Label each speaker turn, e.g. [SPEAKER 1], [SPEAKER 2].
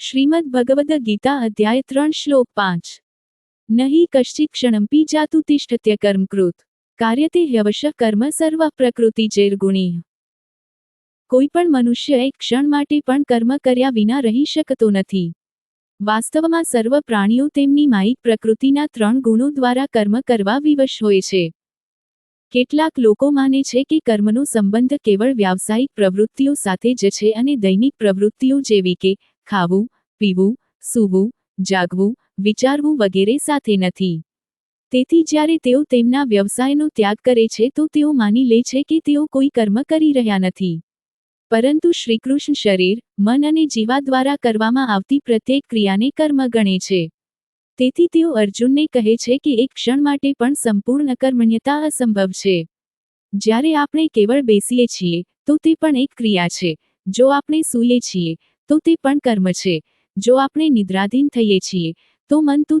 [SPEAKER 1] શ્રીમદ ભગવદ ગીતા અધ્યાય ત્રણ શ્લોક પાંચ. નહીં કશ્ચિત ક્ષણમપી જાતુ તિષ્ઠત્ય કર્મકૃત કાર્યતે હ્યવશ કર્મ સર્વ પ્રકૃતિ જેર્ગુણી કોઈ પણ મનુષ્ય એક ક્ષણ માટે પણ કર્મ કર્યા વિના રહી શકતો નથી. વાસ્તવમાં સર્વ પ્રાણીઓ તેમની માહિત પ્રકૃતિના ત્રણ ગુણો દ્વારા કર્મ કરવા વિવશ હોય છે. કેટલાક લોકો માને છે કે કર્મનો સંબંધ કેવળ વ્યાવસાયિક પ્રવૃત્તિઓ સાથે જ છે અને દૈનિક પ્રવૃત્તિઓ જેવી કે ખાવું, પીવું, સૂવું, જાગવું, વિચારવું વગેરે સાથે નથી. તેથી જ્યારે તેઓ તેમના વ્યવસાયનો ત્યાગ કરે છે તો તેઓ માની લે છે કે તેઓ કોઈ કર્મ કરી રહ્યા નથી. પરંતુ શ્રીકૃષ્ણ શરીર, મન અને જીવા દ્વારા કરવામાં આવતી પ્રત્યેક ક્રિયાને કર્મ ગણે છે. તેથી તેઓ અર્જુનને કહે છે કે એક ક્ષણ માટે પણ સંપૂર્ણ કર્મણ્યતા અસંભવ છે. જ્યારે આપણે કેવળ બેસીએ છીએ, તો તે પણ એક ક્રિયા છે, જો આપણે સૂઈએ છીએ તો તે પણ કર્મ છે. જો આપણે નિદ્રાધીન થઈએ છીએ તો મન તો